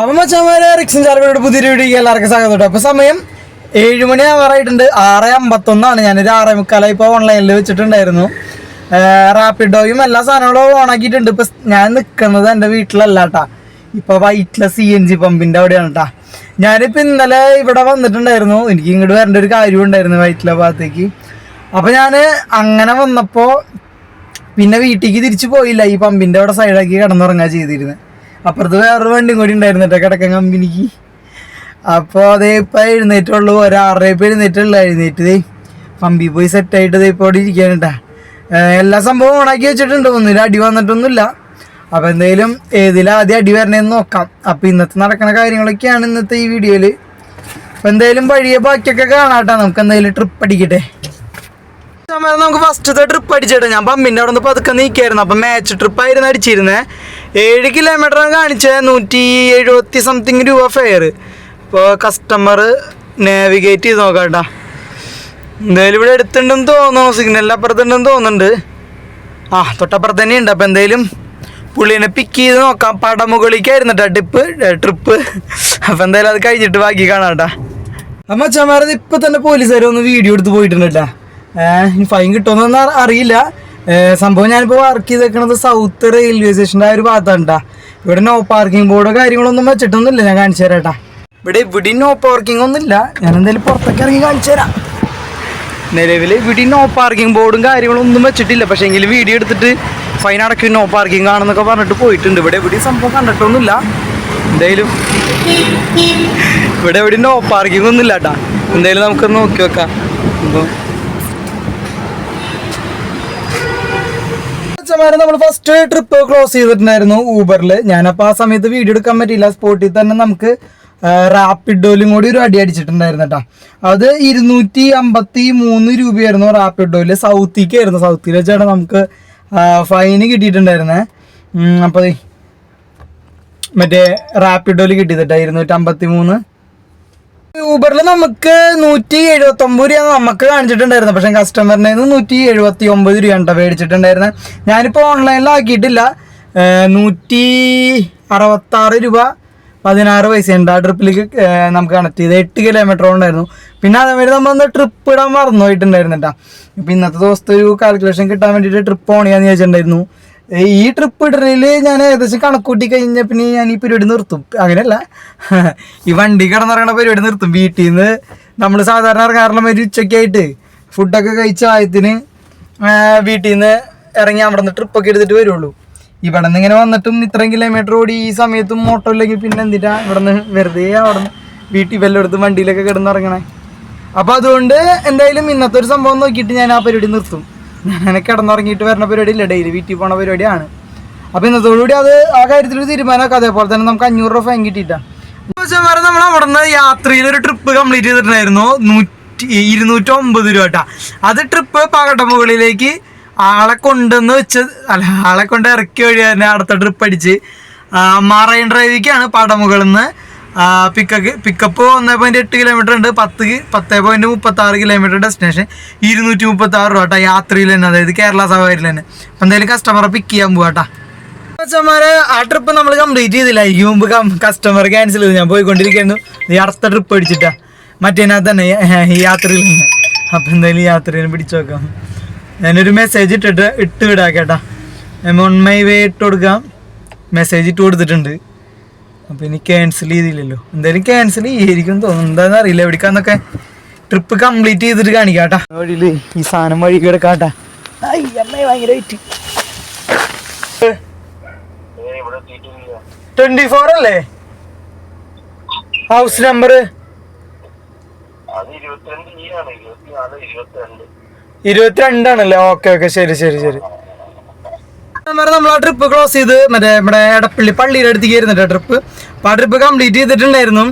അപ്പം മച്ചന്മാരെ റിക്സൻ ചാർബിയുടെ പുതിയൊരു വീഡിയോ എല്ലാവർക്കും സ്വാഗതം കേട്ടോ. അപ്പോൾ സമയം ഏഴ് മണി ആവാറായിട്ടുണ്ട്. ആറ് അമ്പത്തൊന്നാണ്. ഞാനൊരു ആറേ മുക്കാലായി ഇപ്പോൾ ഓൺലൈനിൽ വെച്ചിട്ടുണ്ടായിരുന്നു. റാപ്പിഡോയും എല്ലാ സാധനങ്ങളും ഓണാക്കിയിട്ടുണ്ട് ഇപ്പം ഞാൻ നിൽക്കുന്നത് എന്റെ വീട്ടിലല്ല കേട്ടാ ഇപ്പോൾ വൈറ്റിലെ സി എൻ ജി പമ്പിന്റെ അവിടെയാണ് കേട്ടാ ഞാനിപ്പോൾ ഇന്നലെ ഇവിടെ വന്നിട്ടുണ്ടായിരുന്നു. എനിക്ക് ഇങ്ങോട്ട് വരേണ്ട ഒരു കാര്യം ഉണ്ടായിരുന്നു വൈറ്റിലെ ഭാഗത്തേക്ക്. അപ്പോൾ ഞാൻ അങ്ങനെ വന്നപ്പോൾ പിന്നെ വീട്ടിലേക്ക് തിരിച്ചു പോയില്ല. ഈ പമ്പിന്റെ അവിടെ സൈഡാക്കി കിടന്നുറങ്ങാ ചെയ്തിരുന്നത് അപ്പുറത്ത് വേറൊരു വണ്ടിയും കൂടി ഉണ്ടായിരുന്നിട്ട് കിടക്കൻ കമ്പനിക്ക്. അപ്പോൾ അതേ ഇപ്പം എഴുന്നേറ്റുള്ളൂ ഒരാറര ഇപ്പം എഴുന്നേറ്റുള്ള എഴുന്നേറ്റ് ദേ പമ്പിൽ പോയി സെറ്റായിട്ട് ഇപ്പോൾ അവിടെ ഇരിക്കാനിട്ടാ എല്ലാ സംഭവം ഓണാക്കി വെച്ചിട്ടുണ്ട് ഒന്നിലും അടി വന്നിട്ടൊന്നുമില്ല. അപ്പോൾ എന്തായാലും ഏതിലും ആദ്യം അടി വരണേന്ന് നോക്കാം. അപ്പോൾ ഇന്നത്തെ നടക്കുന്ന കാര്യങ്ങളൊക്കെയാണ് ഇന്നത്തെ ഈ വീഡിയോയിൽ അപ്പോൾ എന്തായാലും വഴിയെ ബാക്കിയൊക്കെ കാണാട്ടാ നമുക്ക് എന്തായാലും ട്രിപ്പ് അടിക്കട്ടെ. സമയത്ത് നമുക്ക് ഫസ്റ്റത്തെ ട്രിപ്പ് അടിച്ചിട്ട്. ഞാൻ പമ്പിന്റെ അവിടെ നിന്ന് പതുക്കെ നീക്കായിരുന്നു അപ്പം മാച്ച് ട്രിപ്പ് ആയിരുന്നു അടിച്ചിരുന്നത് ഏഴ് കിലോമീറ്റർ കാണിച്ച. നൂറ്റി എഴുപത്തി സംതിങ് രൂപ ഫെയർ ഇപ്പോൾ കസ്റ്റമർ നാവിഗേറ്റ് ചെയ്ത് നോക്കാം കേട്ടാ എന്തായാലും ഇവിടെ എടുത്തുണ്ടെന്ന് തോന്നുന്നു. സിഗ്നൽ അപ്പുറത്തുണ്ടെന്ന് തോന്നുന്നുണ്ട്. ആ തൊട്ടപ്പുറത്ത് തന്നെ ഉണ്ട് അപ്പം എന്തായാലും പുള്ളീനെ പിക്ക് ചെയ്ത് നോക്കാം. പടമുകളിലേക്കായിരുന്നു കേട്ടോ ടിപ്പ് ട്രിപ്പ് അപ്പോൾ എന്തായാലും അത് കഴിഞ്ഞിട്ട് ബാക്കി കാണാം കേട്ടാ അമ്മ ചമാരത് ഇപ്പം തന്നെ പോലീസുകാരൊന്ന് വീഡിയോ എടുത്ത് പോയിട്ടുണ്ട് കേട്ടാ ഇനി ഫൈൻ കിട്ടുമെന്നൊന്നും അറി- അറിയില്ല. സംഭവം ഞാനിപ്പോൾ വർക്ക് ചെയ്തേക്കണത് സൗത്ത് റെയിൽവേ സ്റ്റേഷന്റെ ആ ഒരു ഭാഗത്താണ്. ഇവിടെ നോ പാർക്കിംഗ് ബോർഡോ കാര്യങ്ങളൊന്നും വെച്ചിട്ടൊന്നുമില്ല ഞാൻ കാണിച്ചു തരാട്ടാ. ഇവിടെ ഇവിടെ നോ പാർക്കിംഗ് ഒന്നുമില്ല ഞാൻ എന്തായാലും പുറത്തേക്ക് ഇറങ്ങി കാണിച്ചു തരാം. നിലവിൽ ഇവിടെ നോ പാർക്കിംഗ് ബോർഡും കാര്യങ്ങളും ഒന്നും വെച്ചിട്ടില്ല പക്ഷേ എങ്കിലും വീഡിയോ എടുത്തിട്ട് ഫൈൻ അടക്കി നോ പാർക്കിംഗ് ആണെന്നൊക്കെ പറഞ്ഞിട്ട് പോയിട്ടുണ്ട്. ഇവിടെ ഇവിടെ സംഭവം കണ്ടിട്ടൊന്നുമില്ല. എന്തായാലും ഇവിടെ എവിടെ നോ പാർക്കിംഗ് ഒന്നും ഇല്ല കേട്ടാ എന്തായാലും നമുക്കൊന്ന് നോക്കി വെക്കാം. ഇപ്പൊ നമ്മൾ ഫസ്റ്റ് ട്രിപ്പ് ക്ലോസ് ചെയ്തിട്ടുണ്ടായിരുന്നു ഊബറിൽ ഞാനപ്പോൾ ആ സമയത്ത് വീഡിയോ എടുക്കാൻ പറ്റിയില്ല. സ്പോട്ടിൽ തന്നെ നമുക്ക് റാപ്പിഡോയിലും കൂടി ഒരു അടി അടിച്ചിട്ടുണ്ടായിരുന്നു കേട്ടോ അത് ഇരുന്നൂറ്റി അമ്പത്തി മൂന്ന് രൂപയായിരുന്നു റാപ്പിഡോയിൽ സൗത്തിക്കായിരുന്നു. സൗത്തിൽ വെച്ചാണ് നമുക്ക് ഫൈന് കിട്ടിയിട്ടുണ്ടായിരുന്നേ. അപ്പോൾ മറ്റേ റാപ്പിഡോയിൽ കിട്ടിയതിട്ടാ ഇരുന്നൂറ്റി അമ്പത്തി മൂന്ന് ഊബറിൽ നമുക്ക് നൂറ്റി എഴുപത്തി ഒമ്പത് രൂപ നമുക്ക് കാണിച്ചിട്ടുണ്ടായിരുന്നു. പക്ഷെ കസ്റ്റമറിനെ നൂറ്റി എഴുപത്തി ഒമ്പത് രൂപ ഉണ്ടോ മേടിച്ചിട്ടുണ്ടായിരുന്നത് ഞാനിപ്പോൾ ഓൺലൈനിലാക്കിയിട്ടില്ല നൂറ്റി അറുപത്താറ് രൂപ പതിനാറ് പൈസ ഉണ്ട് ആ ട്രിപ്പിലേക്ക് നമുക്ക് കണക്ട് ചെയ്ത്. എട്ട് കിലോമീറ്റർ ഉണ്ടായിരുന്നു. പിന്നെ അതേമാതിരി നമ്മളൊന്ന് ട്രിപ്പ് ഇടാൻ മറന്നു പോയിട്ടുണ്ടായിരുന്നു കേട്ടോ ഇപ്പം ഇന്നത്തെ ദിവസത്തെ ഒരു കാൽക്കുലേഷൻ കിട്ടാൻ വേണ്ടിയിട്ട് ട്രിപ്പ് ഓൺ ചെയ്യാന്ന് ചോദിച്ചിട്ടുണ്ടായിരുന്നു ഈ ട്രിപ്പ് ഇടലിൽ ഞാൻ ഏകദേശം കണക്കൂട്ടി കഴിഞ്ഞ പിന്നെ ഞാൻ ഈ പരിപാടി നിർത്തും. അങ്ങനെയല്ല. ഈ വണ്ടി കിടന്നിറങ്ങണ പരിപാടി നിർത്തും. വീട്ടിൽ നിന്ന് നമ്മൾ സാധാരണ ഇറങ്ങാറുള്ള ഒരു ഉച്ചയ്ക്കായിട്ട് ഫുഡൊക്കെ കഴിച്ച ആയത്തിന് വീട്ടിൽ നിന്ന് ഇറങ്ങി അവിടെ നിന്ന് ട്രിപ്പൊക്കെ എടുത്തിട്ട് വരുള്ളൂ. ഇവിടെ നിന്ന് ഇങ്ങനെ വന്നിട്ടും ഇത്രയും കിലോമീറ്റർ ഓടി ഈ സമയത്തും ഓട്ടോ ഇല്ലെങ്കിൽ പിന്നെ എന്തിനാ ഇവിടെ നിന്ന് വെറുതെ അവിടെ നിന്ന് വീട്ടിൽ വല്ലയിടത്തും വണ്ടിയിലൊക്കെ കിടന്നിറങ്ങണേ. അപ്പോൾ അതുകൊണ്ട് എന്തായാലും ഇന്നത്തെ ഒരു സംഭവം നോക്കിയിട്ട് ഞാൻ ആ പരിപാടി നിർത്തും. ഞാൻ കിടന്നുറങ്ങിയിട്ട് വരുന്ന പരിപാടി ഇല്ല ഡെയിലി വീട്ടിൽ പോണ പരിപാടിയാണ്. അപ്പോൾ ഇന്നത്തോടുകൂടി അത് ആ കാര്യത്തിൽ തീരുമാനമൊക്കെ. അതേപോലെ തന്നെ നമുക്ക് അഞ്ഞൂറ് രൂപ ഫൈൻ കിട്ടിയിട്ടാണ് നമ്മൾ അവിടെ നിന്ന് യാത്രയിൽ ഒരു ട്രിപ്പ് കംപ്ലീറ്റ് ചെയ്തിട്ടുണ്ടായിരുന്നു. നൂറ്റി ഇരുന്നൂറ്റി ഒമ്പത് രൂപ കേട്ടാ അത് ട്രിപ്പ് പകടമുകളിലേക്ക് ആളെ കൊണ്ടുവന്ന് വെച്ച് അല്ല ആളെ കൊണ്ട് ഇറക്കി വഴി തന്നെ അടുത്ത ട്രിപ്പ് അടിച്ച്. മറൈൻ ഡ്രൈവിക്കാണ് പടമുകളിൽ നിന്ന് പിക്കപ്പ് ഒന്നേ പോയിന്റ് എട്ട് കിലോമീറ്റർ ഉണ്ട്. പത്ത് പത്തേ പോയിന്റ് മുപ്പത്തി ആറ് കിലോമീറ്റർ ഡെസ്റ്റിനേഷൻ ഇരുന്നൂറ്റി മുപ്പത്തി ആറ് രൂപ കേട്ടോ യാത്രയിൽ തന്നെ. അതായത് കേരള സവാരിയിൽ തന്നെ. അപ്പം എന്തായാലും കസ്റ്റമറെ പിക്ക് ചെയ്യാൻ പോവാ കസ്റ്റമറെ ആ ട്രിപ്പ് നമ്മൾ കംപ്ലീറ്റ് ചെയ്തില്ല ഈ മുമ്പ് കസ്റ്റമർ ക്യാൻസൽ ചെയ്തു. ഞാൻ പോയിക്കൊണ്ടിരിക്കുന്നു. ഈ അടുത്ത ട്രിപ്പ് അടിച്ചിട്ടാ മറ്റേനകത്ത് തന്നെ ഈ യാത്രയിൽ തന്നെ. അപ്പം എന്തായാലും യാത്രയിൽ പിടിച്ചു നോക്കാം. ഞാനൊരു മെസ്സേജ് ഇട്ടിട്ട് ഇട്ട് വിടാം കേട്ടാ. ഓൺ മൈ വേ ഇട്ട് കൊടുക്കാം. മെസ്സേജ് ഇട്ട് കൊടുത്തിട്ടുണ്ട്. അപ്പം ഇനി ക്യാൻസൽ ചെയ്തില്ലല്ലോ. എന്തായാലും ക്യാൻസൽ ചെയ്യായിരിക്കും തോന്നുന്നു. എന്താണെന്ന് അറിയില്ല. എവിടേക്കാന്നൊക്കെ ട്രിപ്പ് കംപ്ലീറ്റ് ചെയ്തിട്ട് കാണിക്കാം കേട്ടാ വഴിയിൽ ഈ സാധനം വഴി കിടക്കാട്ടാ. ഭയങ്കര വെയിറ്റ് ട്വന്റി ഫോർ അല്ലേ ഹൗസ് നമ്പർ ഇരുപത്തിരണ്ടാണല്ലേ? ഓക്കെ ഓക്കെ ശരി ശരി ശരി. നമ്മൾ ആ ട്രിപ്പ് ക്ലോസ് ചെയ്ത് മറ്റേ നമ്മുടെ എടപ്പള്ളി പള്ളിയുടെ അടുത്തേക്ക് ആയിരുന്നു ട്രിപ്പ് അപ്പോൾ ആ ട്രിപ്പ് കംപ്ലീറ്റ് ചെയ്തിട്ടുണ്ടായിരുന്നു.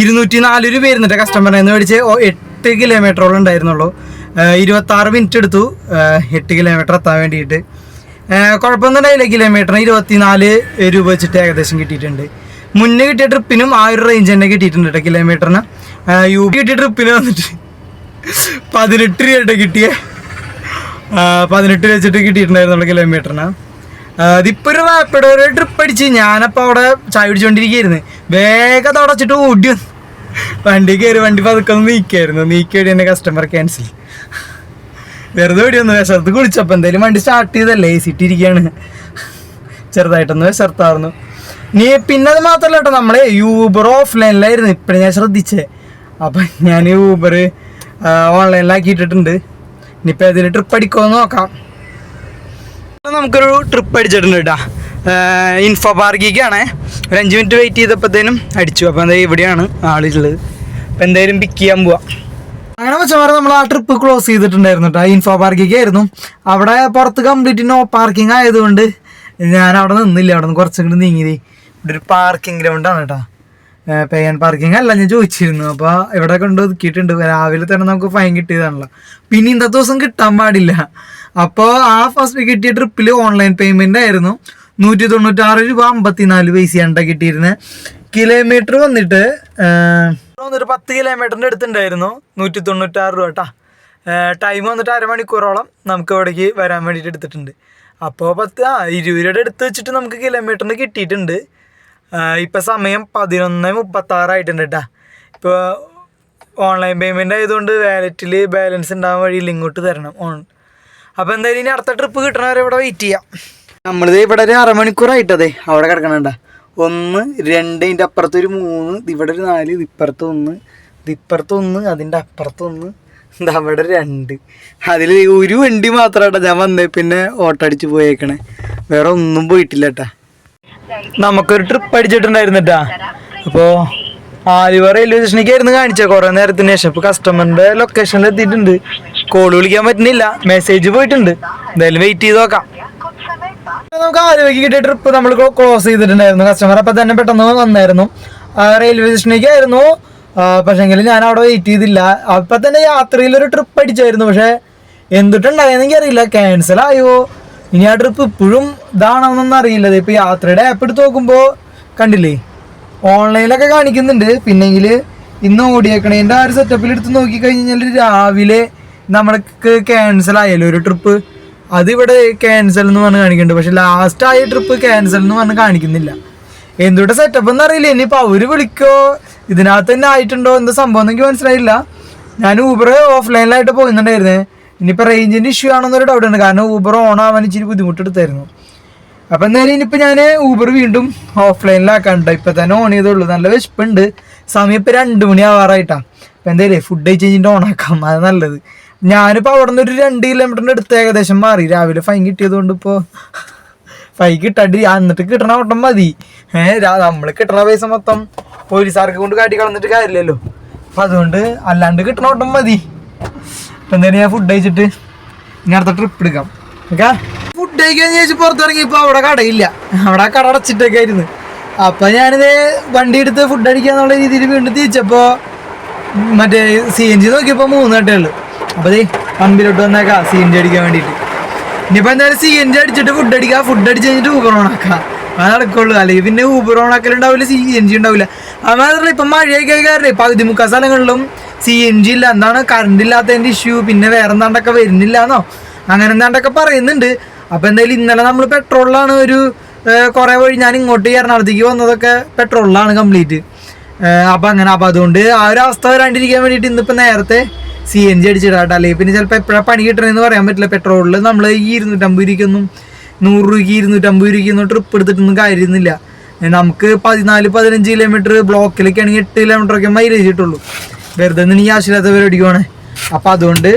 ഇരുന്നൂറ്റി നാല് രൂപ ആയിരുന്നിട്ട് കസ്റ്റമറിനെ മേടിച്ച് എട്ട് കിലോമീറ്ററോളം ഉണ്ടായിരുന്നുള്ളൂ. ഇരുപത്താറ് മിനിറ്റ് എടുത്തു. എട്ട് കിലോമീറ്റർ എത്താൻ വേണ്ടിയിട്ട്. കുഴപ്പമൊന്നും ഉണ്ടായില്ല കിലോമീറ്ററിന് ഇരുപത്തിനാല് രൂപ വെച്ചിട്ട് ഏകദേശം കിട്ടിയിട്ടുണ്ട്. മുന്നേ കിട്ടിയ ട്രിപ്പിനും ആ ഒരു റേഞ്ച് തന്നെ കിട്ടിയിട്ടുണ്ട് കേട്ടോ കിലോമീറ്ററിന് യു പി കിട്ടിയ ട്രിപ്പിന് വന്നിട്ട് പതിനെട്ട് രൂപ കിട്ടിയേ. പതിനെട്ട് വെച്ചിട്ട് കിട്ടിയിട്ടുണ്ടായിരുന്നു നമ്മുടെ കിലോമീറ്ററിന് അതിപ്പോ ഒരു ഒരു ട്രിപ്പ് അടിച്ച് ഞാനപ്പോ അവിടെ ചായ പിടിച്ചോണ്ടിരിക്കായിരുന്നു വേഗം തുടച്ചിട്ട് ഓടി വന്നു. വണ്ടി കയറി വണ്ടി പതുക്കെ ഒന്ന് നീക്കായിരുന്നു. നീക്കി ഓടി കസ്റ്റമർ ക്യാൻസൽ വെറുതെ ഓടി വന്നു. വിശർത്ത് കുളിച്ചപ്പോ എന്തായാലും വണ്ടി സ്റ്റാർട്ട് ചെയ്തല്ലേ എ സി ഇരിക്കുകയാണ് ചെറുതായിട്ടൊന്ന് വിശർത്തായിരുന്നു നീ പിന്നെ അത് മാത്രല്ല കേട്ടോ. നമ്മളെ യൂബർ ഓഫ്ലൈനിലായിരുന്നു ഇപ്പഴും ഞാൻ ശ്രദ്ധിച്ചേ. അപ്പൊ ഞാൻ യൂബർ ഓൺലൈനിലാക്കിയിട്ടിട്ടുണ്ട് ഇനിയിപ്പോ ഇതിൽ ട്രിപ്പ് അടിക്കുമോ നോക്കാം. നമുക്കൊരു ട്രിപ്പ് അടിച്ചിട്ടുണ്ട് കേട്ടോ ഇൻഫോ പാർക്കിക്കാണ് ഒരു അഞ്ച് മിനിറ്റ് വെയിറ്റ് ചെയ്തപ്പോഴത്തേനും അടിച്ചു. അപ്പോൾ എന്താ ഇവിടെയാണ് ആളുള്ളത്. അപ്പോൾ എന്തായാലും പിക്ക് ചെയ്യാൻ പോവാം. അങ്ങനെ വെച്ചാൽ നമ്മൾ ആ ട്രിപ്പ് ക്ലോസ് ചെയ്തിട്ടുണ്ടായിരുന്നു കേട്ടോ ഇൻഫോ പാർക്കിക്ക് ആയിരുന്നു അവിടെ പുറത്ത് കംപ്ലീറ്റ് നോ പാർക്കിംഗ് ആയതുകൊണ്ട് ഞാൻ അവിടെ നിന്നില്ല. അവിടെ നിന്ന് കുറച്ചും കൂടി നീങ്ങിയത് ഇവിടെ ഒരു പാർക്കിംഗ് ഗ്രൗണ്ടാണ് കേട്ടോ പേയ്യാൻ പാർക്കിംഗ് അല്ല ഞാൻ ചോദിച്ചിരുന്നു. അപ്പോൾ ഇവിടെ കൊണ്ട് ഒതുക്കിയിട്ടുണ്ട്? രാവിലെ തന്നെ നമുക്ക് ഫൈൻ കിട്ടിയതാണല്ലോ. പിന്നെ ഇന്നത്തെ ദിവസം കിട്ടാൻ പാടില്ല. അപ്പോൾ ആ ഫസ്റ്റ് കിട്ടിയ ട്രിപ്പിൽ ഓൺലൈൻ പേയ്മെന്റ് ആയിരുന്നു. നൂറ്റി തൊണ്ണൂറ്റാറ് രൂപ അമ്പത്തിനാല് പൈസയാണ് കിട്ടിയിരുന്നത് കിലോമീറ്റർ വന്നിട്ട് ഒരു പത്ത് കിലോമീറ്ററിന്റെ അടുത്തുണ്ടായിരുന്നു. നൂറ്റി തൊണ്ണൂറ്റാറ് രൂപ കേട്ടാ ടൈം വന്നിട്ട് അരമണിക്കൂറോളം നമുക്ക് ഇവിടേക്ക് വരാൻ വേണ്ടിയിട്ട് എടുത്തിട്ടുണ്ട്. അപ്പോൾ പത്ത് ആ ഇരുപത് രൂപയുടെ അടുത്ത് വെച്ചിട്ട് നമുക്ക് കിലോമീറ്ററിന് കിട്ടിയിട്ടുണ്ട്. ഇപ്പം സമയം പതിനൊന്ന് മുപ്പത്താറായിട്ടുണ്ട് കേട്ടോ ഇപ്പോൾ ഓൺലൈൻ പേയ്മെന്റ് ആയതുകൊണ്ട് വാലറ്റിൽ ബാലൻസ് ഉണ്ടാകാൻ വഴിയില്ല ഇങ്ങോട്ട് തരണം ഓൺ അപ്പോൾ എന്തായാലും ഇനി അടുത്ത ട്രിപ്പ് കിട്ടണവരെ ഇവിടെ വെയിറ്റ് ചെയ്യാം. നമ്മളിത് ഇവിടെ ഒരു അരമണിക്കൂറായിട്ടതെ അവിടെ കിടക്കണണ്ട ഒന്ന് രണ്ട് ഇതിന്റെ അപ്പുറത്ത് ഒരു മൂന്ന് ഇവിടെ ഒരു നാല് ഇപ്പുറത്ത് ഒന്ന് ഇപ്പുറത്ത് ഒന്ന് അതിന്റെ അപ്പുറത്ത് ഒന്ന് അവിടെ രണ്ട്. അതിൽ ഒരു വണ്ടി മാത്രമാട്ടാ ഞാൻ വന്നേ പിന്നെ ഓട്ടോ അടിച്ച് പോയേക്കണേ. വേറെ ഒന്നും പോയിട്ടില്ല കേട്ടാ നമുക്കൊരു ട്രിപ്പ് അടിച്ചിട്ടുണ്ടായിരുന്നിട്ടാ അപ്പോൾ ആലുവ റെയിൽവേ സ്റ്റേഷനിലേക്ക് ആയിരുന്നു കാണിച്ചത് കുറേ നേരത്തിന് ശേഷം. ഇപ്പോൾ കസ്റ്റമറിന്റെ ലൊക്കേഷനിൽ എത്തിയിട്ടുണ്ട്. കോൾ വിളിക്കാൻ പറ്റുന്നില്ല. മെസ്സേജ് പോയിട്ടുണ്ട്. എന്തായാലും വെയിറ്റ് ചെയ്ത് നോക്കാം. നമുക്ക് ആലുവയ്ക്ക് കിട്ടിയ ട്രിപ്പ് നമ്മൾ ക്ലോസ് ചെയ്തിട്ടുണ്ടായിരുന്നു. കസ്റ്റമർ അപ്പം തന്നെ പെട്ടെന്ന് വന്നായിരുന്നു. റെയിൽവേ സ്റ്റേഷനിലേക്ക് ആയിരുന്നു. പക്ഷേങ്കിൽ ഞാൻ അവിടെ വെയിറ്റ് ചെയ്തില്ല. അപ്പം തന്നെ യാത്രയിൽ ഒരു ട്രിപ്പ് അടിച്ചായിരുന്നു. പക്ഷേ എന്തിട്ടുണ്ടായെന്നെങ്കിൽ അറിയില്ല ക്യാൻസൽ ആയോ? ഇനി ആ ട്രിപ്പ് ഇപ്പോഴും ഇതാണോന്നൊന്നും അറിയില്ല. ഇപ്പൊ യാത്രയുടെ ആപ്പ് എടുത്ത് നോക്കുമ്പോൾ കണ്ടില്ലേ? ഓൺലൈനിലൊക്കെ കാണിക്കുന്നുണ്ട്. പിന്നെങ്കിൽ ഇന്ന് ഓടിയേക്കണേന്റെ ആ ഒരു സെറ്റപ്പിൽ എടുത്ത് നോക്കി കഴിഞ്ഞാൽ രാവിലെ നമ്മൾക്ക് ക്യാൻസൽ ആയല്ലോ ഒരു ട്രിപ്പ് അതിവിടെ ക്യാൻസൽ എന്ന് പറഞ്ഞ് കാണിക്കുന്നുണ്ട്. പക്ഷെ ലാസ്റ്റ് ആയ ട്രിപ്പ് ക്യാൻസൽ എന്ന് പറഞ്ഞ് കാണിക്കുന്നില്ല. എന്തുകൊണ്ട് സെറ്റപ്പ് എന്ന് അറിയില്ല. ഇനിയിപ്പോൾ അവർ വിളിക്കോ? ഇതിനകത്ത് തന്നെ ആയിട്ടുണ്ടോ? എന്താ സംഭവം എന്ന് എനിക്ക് മനസ്സിലായില്ല. ഞാൻ ഊബർ ഓഫ്ലൈനിലായിട്ട് പോകുന്നുണ്ടായിരുന്നേ ഇനിയിപ്പോൾ റേഞ്ചിന്റെ ഇഷ്യൂ ആണെന്നൊരു ഡൗട്ട് ഉണ്ട്. കാരണം ഊബർ ഓൺ ആവാൻ ഇച്ചിരി ബുദ്ധിമുട്ടെടുത്തായിരുന്നു. അപ്പം എന്തായാലും ഇനിയിപ്പോൾ ഞാൻ ഊബർ വീണ്ടും ഓഫ്ലൈനിലാക്കാണ്ട് ഇപ്പം തന്നെ ഓൺ ചെയ്തുള്ളൂ. നല്ല വിശപ്പുണ്ട്. സമയം ഇപ്പം രണ്ട് മണി ആവാറായിട്ടാണ് അപ്പം എന്തായാലും ഫുഡ് കഴിച്ചിട്ട് ഓണാക്കാം. അത് നല്ലത്. ഞാനിപ്പോൾ അവിടെ നിന്ന് ഒരു രണ്ട് കിലോമീറ്ററിന്റെ അടുത്ത് ഏകദേശം മാറി. രാവിലെ ഫൈൻ കിട്ടിയതുകൊണ്ട് ഇപ്പോൾ ഫൈൻ കിട്ടാണ്ട്. എന്നിട്ട് കിട്ടണ ഓട്ടം മതി. ഏഹ് നമ്മൾ കിട്ടണ പൈസ മൊത്തം പോലീസുകാർക്ക് കൊണ്ട് കാട്ടി കളഞ്ഞിട്ട് കാര്യമില്ലല്ലോ. അപ്പം അതുകൊണ്ട് അല്ലാണ്ട് കിട്ടണ ഓട്ടം മതി. എന്തായാലും ഞാൻ ഫുഡ് കഴിച്ചിട്ട്? ഇനി അടുത്ത ട്രിപ്പ് എടുക്കാം. ഓക്കെ? ഫുഡ് കഴിക്കാൻ ചോദിച്ചു പുറത്തിറങ്ങിയപ്പോൾ അവിടെ കടയില്ല. അവിടെ കട അടച്ചിട്ടൊക്കെ ആയിരുന്നു. അപ്പം ഞാനിത് വണ്ടി എടുത്ത് ഫുഡ് അടിക്കാന്നുള്ള രീതിയിൽ വീണ്ടും തിരിച്ചപ്പോൾ മറ്റേ സി എൻ ജി നോക്കിയപ്പോൾ മൂന്ന് കട്ടേ ഉള്ളു. അപ്പോൾ ദേ പമ്പിലോട്ട് വന്നേക്കാം സി എൻ ജി അടിക്കാൻ വേണ്ടിയിട്ട്. ഇനിയിപ്പോൾ എന്തായാലും സി എൻ ജി അടിച്ചിട്ട് ഫുഡ് അടിക്കുക ഫുഡ് അടിച്ച് കഴിഞ്ഞിട്ട് ഊബർ ഓണാക്കാം അത് നടക്കുള്ളൂ. അല്ലെങ്കിൽ പിന്നെ ഊബർ ഓണാക്കലുണ്ടാവില്ല സി എൻ ജി ഉണ്ടാവില്ല. അത് മാത്രമല്ല ഇപ്പം മഴയൊക്കെ കാരണം പകുതി മുക്കാൽ സ്ഥലങ്ങളിലും സി എൻ ജി ഇല്ല. എന്താണ്? കറണ്ട് ഇല്ലാത്തതിന്റെ ഇഷ്യൂ പിന്നെ വേറെ എന്താണ്ടൊക്കെ വരുന്നില്ല എന്നോ അങ്ങനെ എന്താണ്ടൊക്കെ പറയുന്നുണ്ട്. അപ്പോൾ എന്തായാലും ഇന്നലെ നമ്മൾ പെട്രോളിലാണ് ഒരു കുറേ വഴി ഞാൻ ഇങ്ങോട്ട് എറണാകുളത്തേക്ക് വന്നതൊക്കെ പെട്രോളിലാണ് കംപ്ലീറ്റ് അപ്പം അങ്ങനെ അപ്പം അതുകൊണ്ട് ആ ഒരു അവസ്ഥ വരാണ്ടിരിക്കാൻ വേണ്ടിയിട്ട് ഇന്നിപ്പോൾ നേരത്തെ സി എൻ ജി അടിച്ചിടാട്ടോ അല്ലെങ്കിൽ പിന്നെ ചിലപ്പോൾ എപ്പോഴാണ് പണി കിട്ടണമെന്ന് പറയാൻ പറ്റില്ല. പെട്രോളിൽ നമ്മൾ ഈ ഇരുന്നൂറ്റമ്പത് രൂപയ്ക്കൊന്നും നൂറ് രൂപയ്ക്ക് ഇരുന്നൂറ്റമ്പത് രൂപയ്ക്കൊന്നും ട്രിപ്പ് എടുത്തിട്ടൊന്നും കാര്യമൊന്നുമില്ല നമുക്ക് പതിനാല് പതിനഞ്ച് കിലോമീറ്റർ ബ്ലോക്കിലൊക്കെ ആണെങ്കിൽ എട്ട് കിലോമീറ്ററൊക്കെ മൈലേജ് കിട്ടുള്ളൂ. വെറുതെ നീ ആവശ്യമില്ലാത്ത പരിപാടിക്കുവാണ് അപ്പം അതുകൊണ്ട്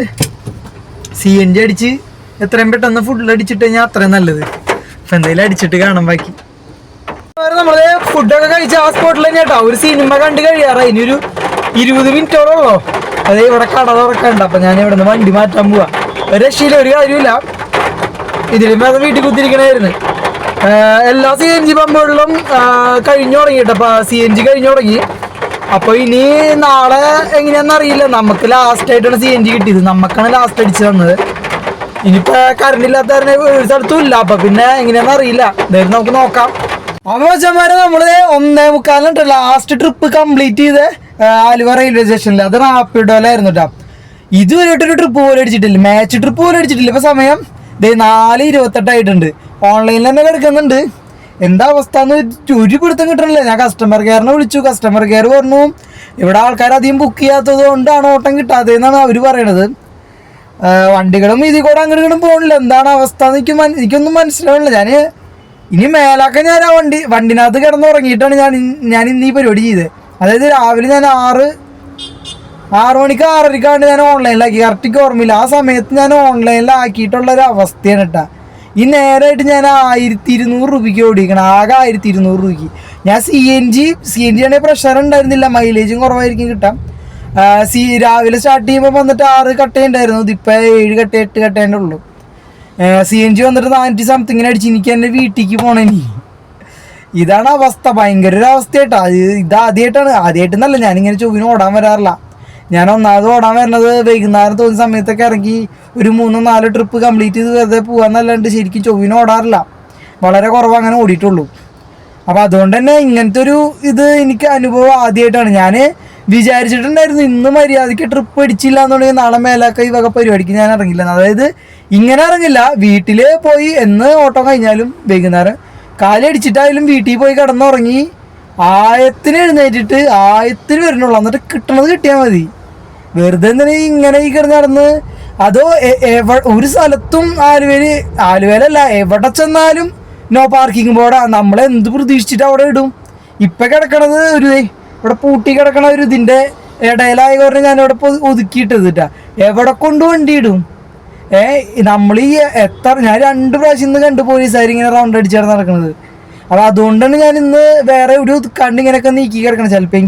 സി എൻ ജി അടിച്ച് എത്രയും പെട്ടെന്ന് ഫുഡിൽ അടിച്ചിട്ട് കഴിഞ്ഞാൽ അത്രയും നല്ലത്. അപ്പം എന്തെങ്കിലും അടിച്ചിട്ട് കാണാൻ ബാക്കി. നമ്മളെ ഫുഡൊക്കെ കഴിച്ച ആ സ്പോട്ടിൽ തന്നെ കേട്ടോ. ഒരു സിനിമ കണ്ട് കഴിയാറായി ഇനി ഒരു ഇരുപത് മിനിറ്റോളോ അതെ ഇവിടെ കട തുറക്കണ്ട അപ്പൊ ഞാൻ ഇവിടെ നിന്ന് വണ്ടി മാറ്റാൻ പോവാ. ഒരു രക്ഷയില്ല ഒരു കാര്യമില്ല ഇതിലും വേറെ വീട്ടിൽ കുത്തിരിക്കണായിരുന്നു. എല്ലാ സി എൻ ജി പമ്പുകളിലും കഴിഞ്ഞു തുടങ്ങി കേട്ടോ സി എൻ ജി കഴിഞ്ഞു തുടങ്ങി. അപ്പൊ ഇനി നാളെ എങ്ങനെയാന്നറിയില്ല നമുക്ക് ലാസ്റ്റ് ആയിട്ടാണ് സി എൻ ജി കിട്ടിയത്. നമുക്കാണ് ലാസ്റ്റ് അടിച്ചു തന്നത് ഇനിയിപ്പോ കറണ്ട് ഇല്ലാത്ത ഒരു സ്ഥലത്തും ഇല്ല. അപ്പൊ പിന്നെ എങ്ങനെയാന്ന് അറിയില്ല. എന്തായാലും നമുക്ക് നോക്കാം. അപ്പൊ വെച്ചമാരെ നമ്മൾ ഒന്നേ മുക്കാലും ലാസ്റ്റ് ട്രിപ്പ് കംപ്ലീറ്റ് ചെയ്ത് ആലുവ റെയിൽവേ സ്റ്റേഷനിൽ അത് റാപ്പിഡോലായിരുന്നു കേട്ടോ ഇതുവരെയായിട്ടൊരു ട്രിപ്പ് പോലും അടിച്ചിട്ടില്ല. മാച്ച് ട്രിപ്പ് പോലും അടിച്ചിട്ടില്ല. ഇപ്പൊ സമയം നാല് ഇരുപത്തെട്ടായിട്ടുണ്ട് ഓൺലൈനിൽ തന്നെ കിടക്കുന്നുണ്ട്. എന്താ അവസ്ഥ എന്ന് ഒരു പിടുത്തം കിട്ടണില്ല. ഞാൻ കസ്റ്റമർ കെയറിനെ വിളിച്ചു. കസ്റ്റമർ കെയർ പറഞ്ഞു ഇവിടെ ആൾക്കാർ അധികം ബുക്ക് ചെയ്യാത്തത് കൊണ്ടാണ് ഓട്ടം കിട്ടാത്തതെന്നാണ് അവർ പറയണത്. വണ്ടികളും ഇതിൽ കൂടെ അങ്ങോട്ടും പോകണില്ല എന്താണ് അവസ്ഥ എന്ന് എനിക്ക് എനിക്കൊന്നും മനസ്സിലാവണില്ല ഞാൻ ഇനി മേലാക്ക ഞാൻ ആ വണ്ടി വണ്ടിനകത്ത് കിടന്ന് ഉറങ്ങിയിട്ടാണ് ഞാൻ ഞാൻ ഇന്ന് ഈ പരിപാടി ചെയ്തത്. അതായത് രാവിലെ ഞാൻ ആറ് ആറു മണിക്ക് ആറരക്കാണ്ട് ഞാൻ ഓൺലൈനിലാക്കി കറക്റ്റ് ഓർമ്മയില്ല. ആ സമയത്ത് ഞാൻ ഓൺലൈനിലാക്കിയിട്ടുള്ള ഒരു അവസ്ഥയാണ് കേട്ടാ ഈ നേരായിട്ട് ഞാൻ ആയിരത്തി ഇരുന്നൂറ് രൂപയ്ക്ക് ഓടിക്കണം. ആകെ ആയിരത്തി ഇരുന്നൂറ് രൂപയ്ക്ക്. ഞാൻ C N G C N G ആണെങ്കിൽ പ്രഷർ ഉണ്ടായിരുന്നില്ല. മൈലേജും കുറവായിരിക്കും കിട്ടാം സി രാവിലെ സ്റ്റാർട്ട് ചെയ്യുമ്പോൾ വന്നിട്ട് ആറ് കട്ടയുണ്ടായിരുന്നു ഇതിപ്പോൾ ഏഴ് കട്ട എട്ട് കട്ടേന്റെ ഉള്ളൂ. സി എൻ ജി വന്നിട്ട് നാനൂറ്റി സംതിങ്ങിന് അടിച്ച്. എനിക്ക് എന്റെ വീട്ടിലേക്ക് പോണേ ഇതാണ് അവസ്ഥ. ഭയങ്കര ഒരു അവസ്ഥയായിട്ടാണ് അത് ഇത് ആദ്യമായിട്ടാണ്. ആദ്യമായിട്ടെന്നല്ല ഞാനിങ്ങനെ ചൊവ്വിന് ഓടാൻ വരാറില്ല. ഞാൻ ഒന്നാമത് ഓടാൻ വരുന്നത് വൈകുന്നേരം തോന്നിയ സമയത്തൊക്കെ ഇറങ്ങി ഒരു മൂന്നോ നാലോ ട്രിപ്പ് കംപ്ലീറ്റ് ചെയ്ത് വെറുതെ പോകാന്നല്ലാണ്ട് ശരിക്കും ചൊവ്വിന് ഓടാറില്ല. വളരെ കുറവ് അങ്ങനെ ഓടിയിട്ടുള്ളൂ. അപ്പം അതുകൊണ്ട് തന്നെ ഇങ്ങനത്തെ ഒരു ഇത് എനിക്ക് അനുഭവം ആദ്യമായിട്ടാണ്. ഞാൻ വിചാരിച്ചിട്ടുണ്ടായിരുന്നു ഇന്ന് മര്യാദയ്ക്ക് ട്രിപ്പ് അടിച്ചില്ല എന്നുണ്ടെങ്കിൽ നാളെ മേലാക്ക ഈ വക പരിപാടിക്ക് ഞാൻ ഇറങ്ങില്ല. അതായത് ഇങ്ങനെ ഇറങ്ങില്ല. വീട്ടിൽ പോയി എന്ന് ഓട്ടോ കഴിഞ്ഞാലും വൈകുന്നേരം കാലടിച്ചിട്ടായാലും വീട്ടിൽ പോയി കിടന്നുറങ്ങി ആയത്തിന് എഴുന്നേറ്റിട്ട് ആയത്തിന് വരണുള്ളൂ. എന്നിട്ട് കിട്ടണത് കിട്ടിയാൽ മതി. വെറുതെ എന്തിനാ ഇങ്ങനെ ഈ കിടന്ന് നടന്ന്? അതോ ഒരു സ്ഥലത്തും ആലുവേൽ ആലുവേലല്ല എവിടെ ചെന്നാലും നോ പാർക്കിംഗ് ബോർഡാ നമ്മളെ എന്ത് പ്രതീക്ഷിച്ചിട്ട് അവിടെ ഇടും? ഇപ്പൊ കിടക്കണത് ഒരു ഇവിടെ പൂട്ടി കിടക്കണ ഒരു ഇതിന്റെ ഇടയിലായ കാരണം ഒതുക്കിയിട്ടത് കേട്ടാ എവിടെ കൊണ്ട് വണ്ടി ഇടും? ഏ നമ്മൾ ഈ എത്ര ഞാൻ രണ്ട് പ്രാവശ്യം ഇന്ന് കണ്ടു പോലീസുകാർ ഇങ്ങനെ റൗണ്ട് അടിച്ചാണ് നടക്കുന്നത് അപ്പൊ അതുകൊണ്ടാണ് ഞാൻ ഇന്ന് വേറെ ഒരു കണ്ട് ഇങ്ങനെയൊക്കെ നീക്കി കിടക്കണം ചിലപ്പോൾ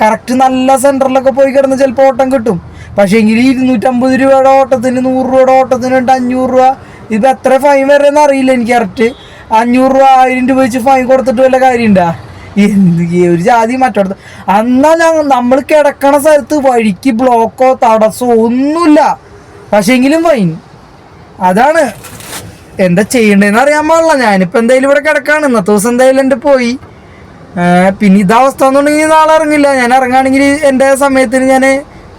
കറക്റ്റ് നല്ല സെന്ററിലൊക്കെ പോയി കിടന്ന് ചിലപ്പോൾ ഓട്ടം കിട്ടും. പക്ഷേ എങ്കിൽ ഇരുന്നൂറ്റമ്പത് രൂപയുടെ ഓട്ടത്തിന് നൂറ് രൂപയുടെ ഓട്ടത്തിന് ഉണ്ട് അഞ്ഞൂറ് രൂപ ഇത് എത്ര ഫൈൻ വരെയെന്ന് അറിയില്ല എനിക്ക് കറക്റ്റ് അഞ്ഞൂറ് രൂപ ആയിരം രൂപ വെച്ച് ഫൈൻ കൊടുത്തിട്ട് വല്ല കാര്യമുണ്ടാ? എന്ത് ഒരു ജാതി മറ്റോടത്ത്. എന്നാൽ ഞങ്ങൾ നമ്മൾ കിടക്കണ സ്ഥലത്ത് വഴിക്ക് ബ്ലോക്കോ തടസ്സമോ ഒന്നുമില്ല. പക്ഷേങ്കിലും ഫൈൻ അതാണ്. എന്താ ചെയ്യണ്ടേന്ന് അറിയാൻ പാടില്ല. ഞാനിപ്പോൾ എന്തായാലും ഇവിടെ കിടക്കാണ്. ഇന്നത്തെ ദിവസം എന്തായാലും എന്റെ പോയി. പിന്നെ ഇതാവസ്ഥ എന്നുണ്ടെങ്കിൽ നാളെ ഇറങ്ങില്ല. ഞാൻ ഇറങ്ങുകയാണെങ്കിൽ എന്റെ സമയത്തിന് ഞാൻ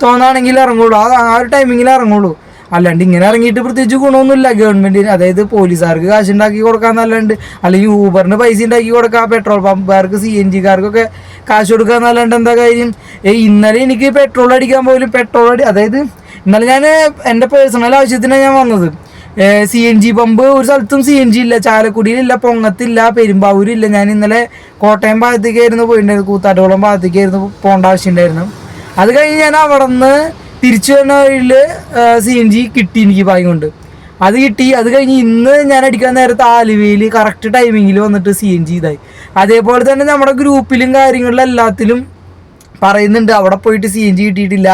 തോന്നാണെങ്കിൽ ഇറങ്ങുള്ളൂ. ആ ആ ഒരു ടൈമിങ്ങിൽ ഇറങ്ങുള്ളൂ. അല്ലാണ്ട് ഇങ്ങനെ ഇറങ്ങിയിട്ട് പ്രത്യേകിച്ച് ഗുണമൊന്നുമില്ല. ഗവൺമെന്റിന് അതായത് പോലീസുകാർക്ക് കാശ് ഉണ്ടാക്കി കൊടുക്കാന്നല്ലാണ്ട് അല്ലെങ്കിൽ ഊബറിന് പൈസ ഉണ്ടാക്കി കൊടുക്കാം പെട്രോൾ പമ്പുകാർക്ക് സി എൻ ജിക്കാർക്കൊക്കെ കാശ് കൊടുക്കാന്നല്ലാണ്ട് എന്താ കാര്യം? ഇന്നലെ എനിക്ക് പെട്രോൾ അടിക്കാൻ പോലും പെട്രോൾ അടി അതായത് ഇന്നലെ ഞാൻ എന്റെ പേഴ്സണൽ ആവശ്യത്തിനാണ് ഞാൻ വന്നത്. സി എൻ ജി പമ്പ് ഒരു സ്ഥലത്തും സി എൻ ജി ഇല്ല. ചാലക്കുടിയിലില്ല പൊങ്ങത്തില്ല പെരുമ്പാവൂരില്ല. ഞാൻ ഇന്നലെ കോട്ടയം ഭാഗത്തേക്കായിരുന്നു പോയിട്ടുണ്ടായിരുന്നു കൂത്താട്ടോളം ഭാഗത്തേക്കായിരുന്നു പോകേണ്ട ആവശ്യമുണ്ടായിരുന്നു അത് കഴിഞ്ഞ് ഞാൻ അവിടെ നിന്ന് തിരിച്ചു വരുന്ന വഴിയിൽ സി എൻ ജി കിട്ടി എനിക്ക് ഭാഗ്യം കൊണ്ട്. അത് കിട്ടി. അത് കഴിഞ്ഞ് ഇന്ന് ഞാൻ അടിക്കാൻ നേരത്തെ ആലുവയിൽ കറക്റ്റ് ടൈമിങ്ങിൽ വന്നിട്ട് സി എൻ ജി ഇതായി. അതേപോലെ തന്നെ നമ്മുടെ ഗ്രൂപ്പിലും കാര്യങ്ങളിലും എല്ലാത്തിലും പറയുന്നുണ്ട്. അവിടെ പോയിട്ട് സി എൻ ജി കിട്ടിയിട്ടില്ല.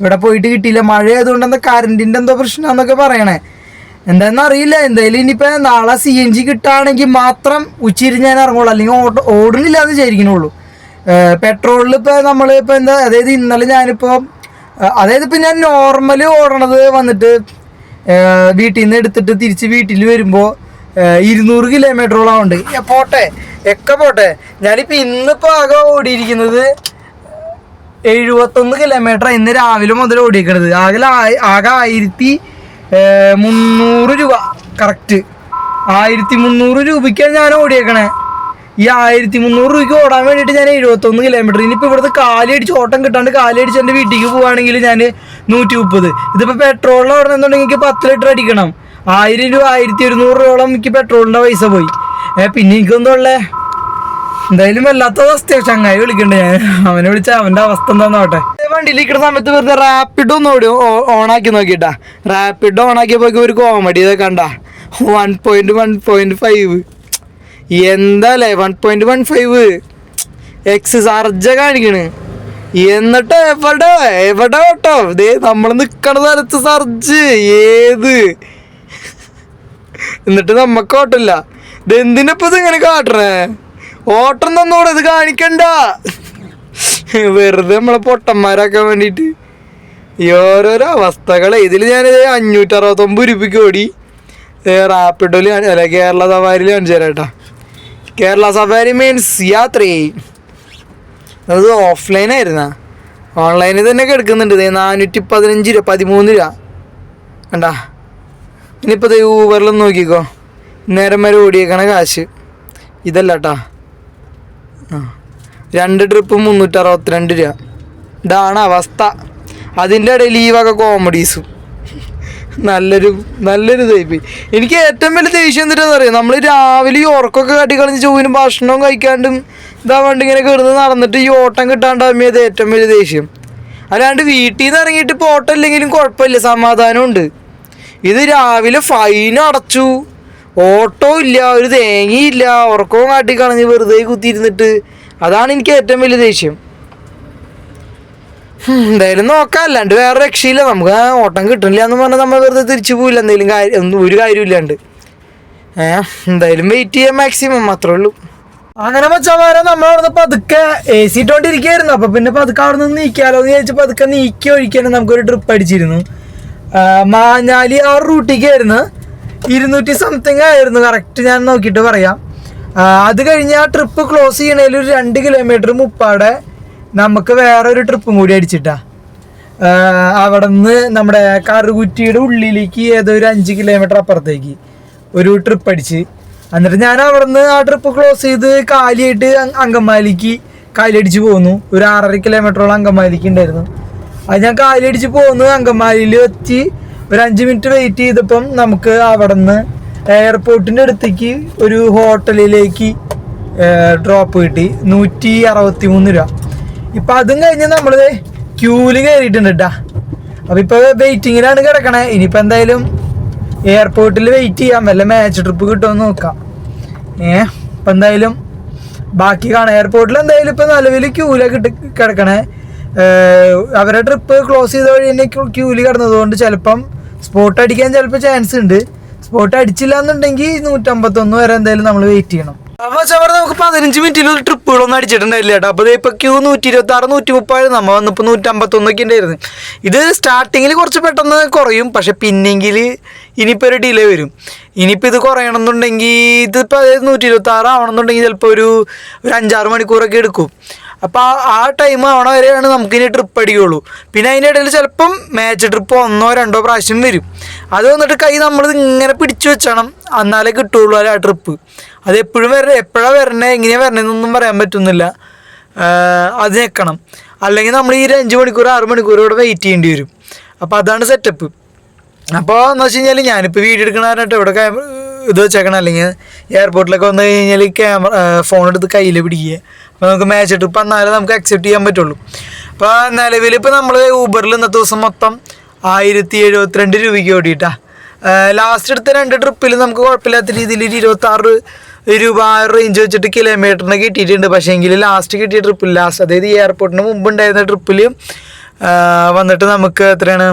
ഇവിടെ പോയിട്ട് കിട്ടിയില്ല. മഴ ആയതുകൊണ്ട് എന്താ കറണ്ടിന്റെ എന്തോ പ്രശ്നമാണെന്നൊക്കെ പറയണേ. എന്താണെന്ന് അറിയില്ല. എന്തായാലും ഇനിയിപ്പോൾ നാളെ സി എൻ ജി കിട്ടുകയാണെങ്കിൽ മാത്രം ഉച്ചിരി ഞാൻ ഇറങ്ങുള്ളൂ. അല്ലെങ്കിൽ ഓട്ടോ ഓടുന്നില്ല എന്ന് വിചാരിക്കണുള്ളൂ പെട്രോളിൽ ഇപ്പോൾ നമ്മൾ ഇപ്പോൾ എന്താ അതായത് ഇന്നലെ ഞാനിപ്പോൾ അതായത് ഇപ്പം ഞാൻ നോർമൽ ഓടണത് വന്നിട്ട് വീട്ടിൽ നിന്ന് എടുത്തിട്ട് തിരിച്ച് വീട്ടിൽ വരുമ്പോൾ ഇരുന്നൂറ് കിലോമീറ്ററോളം ഉണ്ട് പോട്ടെ. ഒക്കെ പോട്ടെ. ഞാനിപ്പോൾ ഇന്നിപ്പോൾ ആകെ ഓടിയിരിക്കുന്നത് എഴുപത്തൊന്ന് കിലോമീറ്റർ ഇന്ന് രാവിലെ മുതൽ ഓടിയിരിക്കണത്. ആകെ ആകെ ആയിരത്തി മുന്നൂറ് രൂപ. കറക്റ്റ് ആയിരത്തി മുന്നൂറ് രൂപയ്ക്കാണ് ഞാൻ ഓടിയേക്കണേ. ഈ ആയിരത്തി മുന്നൂറ് രൂപയ്ക്ക് ഓടാൻ വേണ്ടിയിട്ട് ഞാൻ എഴുപത്തൊന്ന് കിലോമീറ്റർ ഇനിയിപ്പോൾ ഇവിടുത്തെ കാലടിച്ച് ഓട്ടം കിട്ടാണ്ട് കാലടിച്ച് എന്റെ വീട്ടിലേക്ക് പോവുകയാണെങ്കിൽ ഞാൻ നൂറ്റി മുപ്പത് ഇതിപ്പോൾ പെട്രോളിൽ ഓടണമെന്നുണ്ടെങ്കിൽ എനിക്ക് പത്ത് ലിറ്റർ അടിക്കണം. ആയിരം രൂപ ആയിരത്തി ഒരുന്നൂറ് രൂപയോളം എനിക്ക് പെട്രോളിന്റെ പൈസ പോയി. ഏ പിന്നെ എനിക്കൊന്നും ഉള്ളേ? എന്തായാലും വല്ലാത്ത അവസ്ഥയാണ് ചങ്ങായി വിളിക്കണ്ടേ ഞാൻ. അവനെ വിളിച്ചാൽ അവന്റെ അവസ്ഥ എന്താന്ന് നോട്ടെ വണ്ടിയിൽ ഇരിക്കുന്ന സമയത്ത് വെറുതെ റാപ്പിഡ് ഒന്ന് ഓടി ഓണാക്കി നോക്കിട്ടാ റാപ്പിഡ് ഓണാക്കിയപ്പോ ഒരു കോമഡി ഇതൊക്കെ കണ്ട. One point one point five എന്താല്ലേ one point one five X surge കാണിക്കണ്. എന്നിട്ട് എവിടെ എവിടെ കേട്ടോ ദേ നമ്മൾ നിക്കണ സ്ഥലത്ത് സർജ്. ഏത്? എന്നിട്ട് നമ്മക്ക് ഓട്ടില്ല ഇതെന്തിനപ്പോ ഇത് ഇങ്ങനെ കാട്ടണേ? ഓട്ടം തന്നോടെ ഇത് കാണിക്കണ്ട. വെറുതെ നമ്മളെ പൊട്ടന്മാരാക്കാൻ വേണ്ടിയിട്ട്. ഈ ഓരോരോ അവസ്ഥകളെ. ഇതിൽ ഞാൻ അഞ്ഞൂറ്റി അറുപത്തൊമ്പത് രൂപയ്ക്ക് ഓടി. റാപ്പിഡോയിൽ അല്ല കേരള സഫാരിയിൽ കാണിച്ചു തരാം കേട്ടോ. കേരള സഫാരി മീൻസ് യാത്രയെ അത് ഓഫ്ലൈൻ ആയിരുന്നാ? ഓൺലൈനിൽ തന്നെ കിടക്കുന്നുണ്ട് നാനൂറ്റി പതിനഞ്ച് രൂപ പതിമൂന്ന് രൂപ. കണ്ടാ? ഇനിയിപ്പോൾ ഇത് ഊബറിൽ നോക്കിക്കോ. നേരം വരെ ഓടിയേക്കണ കാശ്. ഇതല്ല കേട്ടാ. ആ. രണ്ട് ട്രിപ്പ് മുന്നൂറ്റി അറുപത്തിരണ്ട് രൂപ. ഇതാണ് അവസ്ഥ. അതിന്റെ ഇടയിൽ ഈ വക കോമഡീസും നല്ലൊരു നല്ലൊരു തേപ്പി എനിക്ക് ഏറ്റവും വലിയ ദേഷ്യം എന്തിട്ടാന്ന് അറിയാം? നമ്മൾ രാവിലെ ഈ ഉറക്കമൊക്കെ കാട്ടി കളഞ്ഞ് ചൊവ്വിനും ഭക്ഷണവും കഴിക്കാണ്ടും ഇതാവാണ്ട് ഇങ്ങനെ കിടന്ന് നടന്നിട്ട് ഈ ഓട്ടം കിട്ടാണ്ടാവുമ്പോൾ ഏറ്റവും വലിയ ദേഷ്യം. അല്ലാണ്ട് വീട്ടിൽ നിന്ന് ഇറങ്ങിയിട്ട് ഇപ്പോൾ ഓട്ടം ഇല്ലെങ്കിലും കുഴപ്പമില്ല സമാധാനമുണ്ട്. ഇത് രാവിലെ ഫൈൻ അടച്ചു. ഓട്ടോ ഇല്ല ഒരു തേങ്ങയില്ല ഉറക്കവും കാട്ടി കളഞ്ഞ് വെറുതെ കുത്തിയിരുന്നിട്ട് അതാണ് എനിക്ക് ഏറ്റവും വലിയ ദേഷ്യം. എന്തായാലും നോക്കാം. അല്ലാണ്ട് വേറെ രക്ഷയില്ല. നമുക്ക് ആ ഓട്ടം കിട്ടണില്ല എന്ന് പറഞ്ഞാൽ നമ്മൾ വെറുതെ തിരിച്ചു പോയില്ല എന്തെങ്കിലും കാര്യം ഒന്നും ഒരു കാര്യമില്ലാണ്ട് ഏ എന്തായാലും വെയിറ്റ് ചെയ്യാൻ മാക്സിമം മാത്രമേ ഉള്ളൂ. അങ്ങനെ മച്ചമാരെ നമ്മൾ അവിടെ പതുക്കെ എ സി ഇട്ടോണ്ടിരിക്കായിരുന്നു അപ്പൊ പിന്നെ പതുക്കെ അവിടെ നിന്ന് നീക്കാലോ എന്ന് ചോദിച്ചു പതുക്കെ നീക്കി ഒഴിക്കാൻ നമുക്കൊരു ട്രിപ്പ് അടിച്ചിരുന്നു മാഞ്ഞാലി ആ റൂട്ടിക്കായിരുന്നു ഇരുന്നൂറ്റി സംതിങ് ആയിരുന്നു. കറക്റ്റ് ഞാൻ നോക്കിയിട്ട് പറയാം. അത് കഴിഞ്ഞ് ആ ട്രിപ്പ് ക്ലോസ് ചെയ്യണതിൽ ഒരു രണ്ട് കിലോമീറ്റർ മുപ്പാടെ നമുക്ക് വേറെ ഒരു ട്രിപ്പും കൂടി അടിച്ചിട്ടാ. അവിടെ നിന്ന് നമ്മുടെ കറുകുറ്റിയുടെ ഉള്ളിലേക്ക് ഏതോ ഒരു അഞ്ച് കിലോമീറ്റർ അപ്പുറത്തേക്ക് ഒരു ട്രിപ്പ് അടിച്ച്. എന്നിട്ട് ഞാൻ അവിടെ നിന്ന് ആ ട്രിപ്പ് ക്ലോസ് ചെയ്ത് കാലിയായിട്ട് അങ്കമാലിക്ക് കാലിയടിച്ച് പോന്നു. ഒരു ആറര കിലോമീറ്ററോളം അങ്കമാലിക്ക് ഉണ്ടായിരുന്നു അത് ഞാൻ കാലിയടിച്ച് പോന്നു. അങ്കമാലിയിൽ എത്തി. ഒരു അഞ്ച് മിനിറ്റ് വെയിറ്റ് ചെയ്തപ്പം നമുക്ക് അവിടെ നിന്ന് എയർപോർട്ടിന്റെ അടുത്തേക്ക് ഒരു ഹോട്ടലിലേക്ക് ഡ്രോപ്പ് കിട്ടി. നൂറ്റി അറുപത്തി മൂന്ന് രൂപ. ഇപ്പൊ അതും കഴിഞ്ഞ് നമ്മൾ ക്യൂൽ കയറിയിട്ടുണ്ട് കേട്ടാ അപ്പൊ ഇപ്പൊ വെയിറ്റിങ്ങിലാണ് കിടക്കണേ. ഇനിയിപ്പോ എന്തായാലും എയർപോർട്ടിൽ വെയിറ്റ് ചെയ്യാം. വല്ല മാച്ച് ട്രിപ്പ് കിട്ടുമെന്ന് നോക്കാം. ഏ ഇപ്പൊ എന്തായാലും ബാക്കി കാണാം. എയർപോർട്ടിൽ എന്തായാലും ഇപ്പൊ നിലവിൽ ക്യൂല കിട്ടി കിടക്കണേ. അവരുടെ ട്രിപ്പ് ക്ലോസ് ചെയ്ത വഴി തന്നെ ക്യൂൽ കിടന്നതുകൊണ്ട് ചിലപ്പം സ്പോട്ട് അടിക്കാൻ ചിലപ്പോൾ ചാൻസ് ഉണ്ട്. സ്പോട്ട് അടിച്ചില്ല എന്നുണ്ടെങ്കിൽ നൂറ്റമ്പത്തൊന്ന് വരെ എന്തായാലും നമ്മൾ വെയിറ്റ് ചെയ്യണം. അപ്പൊ ചവർ നമുക്ക് പതിനഞ്ച് മിനിറ്റിൽ ഒരു ട്രിപ്പുകളൊന്നും അടിച്ചിട്ടുണ്ടായില്ല അപ്പൊ ഇപ്പൊ ക്യൂ നൂറ്റി ഇരുപത്തി ആറ് നൂറ്റി മുപ്പത് നമ്മ വന്നപ്പോ നൂറ്റമ്പത്തൊന്നൊക്കെ ഉണ്ടായിരുന്നു. ഇത് സ്റ്റാർട്ടിങ്ങിൽ കുറച്ച് പെട്ടെന്ന് കുറയും. പക്ഷെ പിന്നെങ്കിൽ ഇനിയിപ്പോൾ ഒരു ഡിലേ വരും. ഇനിയിപ്പോൾ ഇത് കുറയണമെന്നുണ്ടെങ്കിൽ ഇതിപ്പോൾ അതായത് നൂറ്റി ഇരുപത്തി ആറ് ആവണമെന്നുണ്ടെങ്കിൽ ചിലപ്പോൾ ഒരു ഒരു അഞ്ചാറ് മണിക്കൂറൊക്കെ എടുക്കും. അപ്പോൾ ആ ടൈം ആവണ വരെയാണ് നമുക്കിനി ട്രിപ്പ് അടിക്കുള്ളൂ. പിന്നെ അതിന്റെ ഇടയിൽ ചിലപ്പം മാച്ച് ട്രിപ്പ് ഒന്നോ രണ്ടോ പ്രാവശ്യം വരും. അത് വന്നിട്ട് കൈ നമ്മൾ ഇങ്ങനെ പിടിച്ചു വെച്ചണം. എന്നാലേ കിട്ടുള്ളൂ ആ ട്രിപ്പ് അത് എപ്പോഴും വരണ എപ്പോഴാണ് വരണേ എങ്ങനെയാണ് വരണേന്നൊന്നും പറയാൻ പറ്റുന്നില്ല. അത് നിൽക്കണം അല്ലെങ്കിൽ നമ്മൾ ഈ ഒരു അഞ്ച് മണിക്കൂർ ആറ് മണിക്കൂർ ഇവിടെ വെയിറ്റ് ചെയ്യേണ്ടി വരും. അപ്പോൾ അതാണ് സെറ്റപ്പ് അപ്പോൾ എന്ന് വെച്ച് കഴിഞ്ഞാൽ ഞാനിപ്പോൾ വീഡിയോ എടുക്കണാരായിട്ട് ഇവിടെ ക്യാമറ ഇത് വെച്ചേക്കണം? അല്ലെങ്കിൽ എയർപോർട്ടിലൊക്കെ വന്നു കഴിഞ്ഞാൽ ക്യാമറ ഫോൺ എടുത്ത് കയ്യിൽ പിടിക്കുക. അപ്പോൾ നമുക്ക് മാച്ച് ട്രിപ്പ് എന്നാലേ നമുക്ക് അക്സെപ്റ്റ് ചെയ്യാൻ പറ്റുള്ളൂ. അപ്പോൾ നിലവിൽ ഇപ്പോൾ നമ്മൾ ഊബറിൽ ഇന്നത്തെ ദിവസം മൊത്തം ആയിരത്തി എഴുപത്തിരണ്ട് രൂപയ്ക്ക് ഓടിയിട്ടാ. ലാസ്റ്റ് എടുത്ത രണ്ട് ട്രിപ്പിൽ നമുക്ക് കുഴപ്പമില്ലാത്ത രീതിയിൽ ഒരു ഇരുപത്താറ് രൂപ റേഞ്ച് വെച്ചിട്ട് കിലോമീറ്ററിന് കിട്ടിയിട്ടുണ്ട്. പക്ഷേ എങ്കിൽ ലാസ്റ്റ് കിട്ടിയ ട്രിപ്പിൽ ലാസ്റ്റ് അതായത് എയർപോർട്ടിന് മുമ്പ് ഉണ്ടായിരുന്ന ട്രിപ്പിൽ വന്നിട്ട് നമുക്ക് എത്രയാണ്?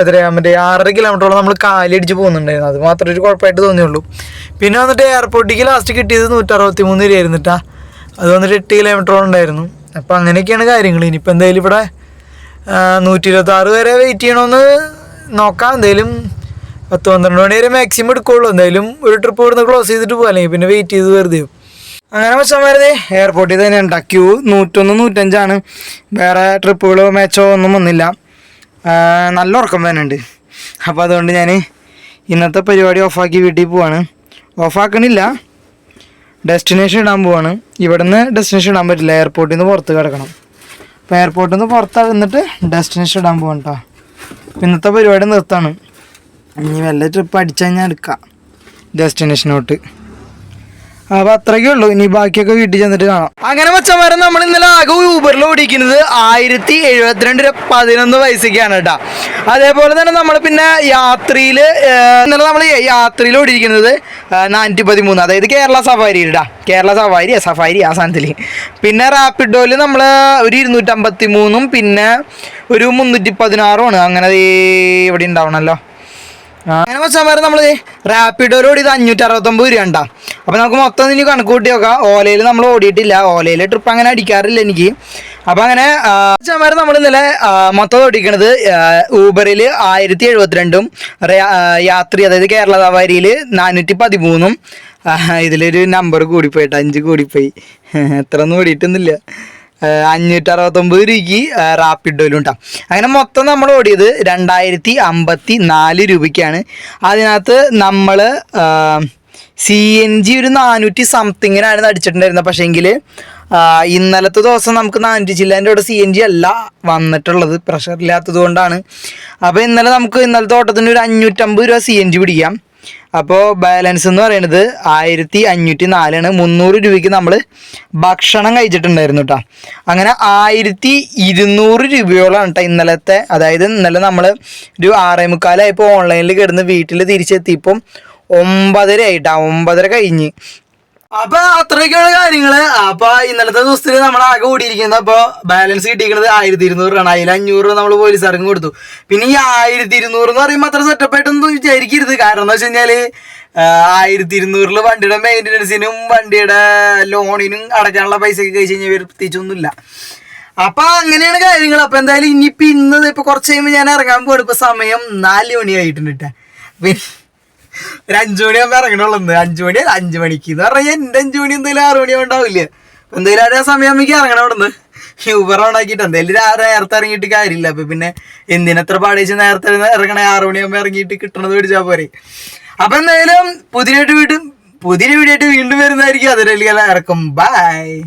എത്രയാ മറ്റേ ആറര കിലോമീറ്ററോളം നമ്മൾ കാലടിച്ച് പോകുന്നുണ്ടായിരുന്നു. അത് മാത്രമേ ഒരു കുഴപ്പമായിട്ട് തോന്നിയുള്ളൂ. പിന്നെ വന്നിട്ട് എയർപോർട്ടിലേക്ക് ലാസ്റ്റ് കിട്ടിയത് നൂറ്ററുപത്തി മൂന്ന് രൂപയായിരുന്നു അത് വന്നിട്ട് എട്ട് കിലോമീറ്ററോളം ഉണ്ടായിരുന്നു. അപ്പോൾ അങ്ങനെയൊക്കെയാണ് കാര്യങ്ങൾ ഇനിയിപ്പോൾ എന്തായാലും ഇവിടെ നൂറ്റി ഇരുപത്താറ് വരെ വെയിറ്റ് ചെയ്യണമെന്ന് നോക്കാം. എന്തായാലും പത്ത് പന്ത്രണ്ട് മണി വരെ മാക്സിമം എടുക്കുള്ളൂ. എന്തായാലും ഒരു ട്രിപ്പ് ഇവിടുന്ന് ക്ലോസ് ചെയ്തിട്ട് പോകാം അല്ലെങ്കിൽ പിന്നെ വെയിറ്റ് ചെയ്ത് വെറുതെ. അങ്ങനെ വെച്ചാൽ എയർപോർട്ടിൽ തന്നെ ഉണ്ടാക്കിയു ക്യൂ നൂറ്റൊന്ന് നൂറ്റഞ്ചാണ്. വേറെ ട്രിപ്പുകളോ മാച്ചോ ഒന്നും വന്നില്ല. നല്ല ഉറക്കം വരുന്നുണ്ട്. അപ്പോൾ അതുകൊണ്ട് ഞാൻ ഇന്നത്തെ പരിപാടി ഓഫാക്കി വീട്ടിൽ പോവാണ്. ഓഫാക്കണില്ല. ഡെസ്റ്റിനേഷൻ ഇടാൻ പോവാണ്. ഇവിടുന്ന് ഡെസ്റ്റിനേഷൻ ഇടാൻ പറ്റില്ല. എയർപോർട്ടിൽ നിന്ന് പുറത്ത് കിടക്കണം. അപ്പോൾ എയർപോർട്ടിൽ നിന്ന് പുറത്ത് എന്നിട്ട് ഡെസ്റ്റിനേഷൻ ഇടാൻ പോവാണ് കേട്ടോ ഇന്നത്തെ പരിപാടി നിർത്താണ്. ഇനി വല്ല ട്രിപ്പ് അടിച്ചു കഴിഞ്ഞാൽ എടുക്കാം. ഡെസ്റ്റിനേഷനോട്ട് അപ്പൊ അത്രയ്ക്കേ ഉള്ളൂ. ഇനി ബാക്കിയൊക്കെ വീട്ടിൽ ചെന്നിട്ട് കാണാം. അങ്ങനെ മച്ചന്മാരെ നമ്മൾ ഇന്നലെ ആകെ ഊബറിൽ ഓടിക്കുന്നത് ആയിരത്തി എഴുപത്തിരണ്ട് രൂപ പതിനൊന്ന് പൈസക്കാണ് കേട്ടോ. അതേപോലെ തന്നെ നമ്മൾ പിന്നെ യാത്രയിൽ ഇന്നലെ നമ്മൾ യാത്രയിൽ ഓടിയിരിക്കുന്നത് നാനൂറ്റി പതിമൂന്ന്. അതായത് കേരള സഫാരി കേട്ടാ കേരള സഫാരി സഫാരി ആ സാധനത്തിൽ പിന്നെ റാപ്പിഡോയിൽ നമ്മൾ ഒരു ഇരുന്നൂറ്റമ്പത്തി മൂന്നും പിന്നെ ഒരു മുന്നൂറ്റി പതിനാറും ആണ്. അങ്ങനെ ഇവിടെ ഉണ്ടാവണമല്ലോ ആ, അങ്ങനെ വെച്ചാൽ നമ്മൾ റാപ്പിഡോയിലോട് ഇത് അഞ്ഞൂറ്റി അറുപത്തൊമ്പത് രൂപ ഉണ്ടാ അപ്പോൾ നമുക്ക് മൊത്തം ഇനി കണക്ക് കൂട്ടി നോക്കാം. ഓലയിൽ നമ്മൾ ഓടിയിട്ടില്ല. ഓലയിൽ ട്രിപ്പ് അങ്ങനെ അടിക്കാറില്ല എനിക്ക്. അപ്പോൾ അങ്ങനെ വെച്ചാൽ നമ്മൾ ഇന്നലെ മൊത്തം ഓടിക്കണത് ഊബറിൽ ആയിരത്തി എഴുപത്തിരണ്ടും യാത്രി അതായത് കേരള സവാരിയിൽ നാനൂറ്റി പതിമൂന്നും ഇതിലൊരു നമ്പർ കൂടിപ്പോയിട്ട് അഞ്ച് കൂടിപ്പോയി. എത്ര ഒന്നും ഓടിയിട്ടൊന്നുമില്ല. അഞ്ഞൂറ്റി അറുപത്തൊമ്പത് രൂപയ്ക്ക് റാപ്പിഡോയിലും ഉണ്ടാവും അങ്ങനെ മൊത്തം നമ്മൾ ഓടിയത് രണ്ടായിരത്തി അമ്പത്തി നാല് രൂപയ്ക്കാണ്. അതിനകത്ത് നമ്മൾ സി എൻ ജി ഒരു നാനൂറ്റി സംതിങ്ങിനാണ് അടിച്ചിട്ടുണ്ടായിരുന്നത് പക്ഷേങ്കിൽ ഇന്നലത്തെ ദിവസം നമുക്ക് നാനൂറ്റി ചില്ലാന്റെ അവിടെ സി എൻ ജി അല്ല വന്നിട്ടുള്ളത്. പ്രഷർ ഇല്ലാത്തത് കൊണ്ടാണ്. അപ്പോൾ ഇന്നലെ നമുക്ക് ഇന്നലത്തെ ഓട്ടത്തിന് ഒരു അഞ്ഞൂറ്റമ്പത് രൂപ സി എൻ ജി പിടിക്കാം. അപ്പോൾ ബാലൻസ് എന്ന് പറയുന്നത് ആയിരത്തി അഞ്ഞൂറ്റി നാലാണ് മുന്നൂറ് രൂപയ്ക്ക് നമ്മൾ ഭക്ഷണം കഴിച്ചിട്ടുണ്ടായിരുന്നു കേട്ടോ അങ്ങനെ ആയിരത്തി ഇരുന്നൂറ് രൂപയോളം കേട്ടോ ഇന്നലത്തെ അതായത് ഇന്നലെ നമ്മൾ ഒരു ആറേ മുക്കാലായപ്പോൾ ഓൺലൈനിൽ കിടന്ന് വീട്ടിൽ തിരിച്ചെത്തിയപ്പം ഒമ്പതര ആയിട്ടാ ഒമ്പതര കഴിഞ്ഞ്. അപ്പൊ അത്രയൊക്കെയുള്ള കാര്യങ്ങൾ. അപ്പൊ ഇന്നലത്തെ ദിവസത്തിൽ നമ്മൾ ആകെ ഓടിയിരിക്കുന്നത് അപ്പൊ ബാലൻസ് കിട്ടിയിരിക്കുന്നത് ആയിരത്തി രൂപ അതിൽ അഞ്ഞൂറ് നമ്മൾ പോലീസുകാർക്കും കൊടുത്തു. പിന്നെ ഈ ആയിരത്തി ഇരുന്നൂറ് എന്ന് പറയുമ്പോൾ അത്ര സെറ്റപ്പ് ആയിട്ടൊന്നും വിചാരിക്കരുത്. കാരണം എന്താ വെച്ച് കഴിഞ്ഞാൽ ആയിരത്തി ഇരുന്നൂറിൽ വണ്ടിയുടെ മെയിന്റനൻസിനും വണ്ടിയുടെ ലോണിനും അടയ്ക്കാനുള്ള പൈസ ഒക്കെ കഴിച്ച് കഴിഞ്ഞാൽ പ്രത്യേകിച്ചൊന്നുമില്ല. അപ്പൊ അങ്ങനെയാണ് കാര്യങ്ങൾ അപ്പൊ എന്തായാലും ഇനിയിപ്പോ ഇന്ന് ഇപ്പൊ കുറച്ച് കഴിയുമ്പോൾ ഞാൻ ഇറങ്ങാൻ പോകണം ഇപ്പൊ സമയം നാല് മണിയായിട്ടുണ്ട് കേട്ടോ ഒരു അഞ്ചു മണിയാകുമ്പോ ഇറങ്ങണുള്ളൂ അഞ്ചു മണി അഞ്ചു മണിക്ക് എന്ന് പറഞ്ഞാൽ എന്റെ അഞ്ചു മണി ആറു മണി ഉണ്ടാവില്ല എന്തായാലും ആ സമയം ആകുമ്പോൾ ഇറങ്ങണം അവിടെ നിന്ന് ഊബർ ഉണ്ടാക്കിയിട്ട് എന്തായാലും നേരത്തെ ഇറങ്ങിയിട്ട് കാര്യമില്ല. അപ്പൊ പിന്നെ എന്തിനത്ര പാടേച്ച് നേരത്തെ ഇറങ്ങണേ ആറു മണിയാകുമ്പോ ഇറങ്ങിയിട്ട് കിട്ടണത് മേടിച്ചാൽ പോരെ. അപ്പൊ എന്തായാലും പുതിയ വീണ്ടും പുതിയ വീഡിയോ ആയിട്ട് വീണ്ടും വരുന്നതായിരിക്കും. അതിലെല്ലാം ഇറക്കും. ബൈ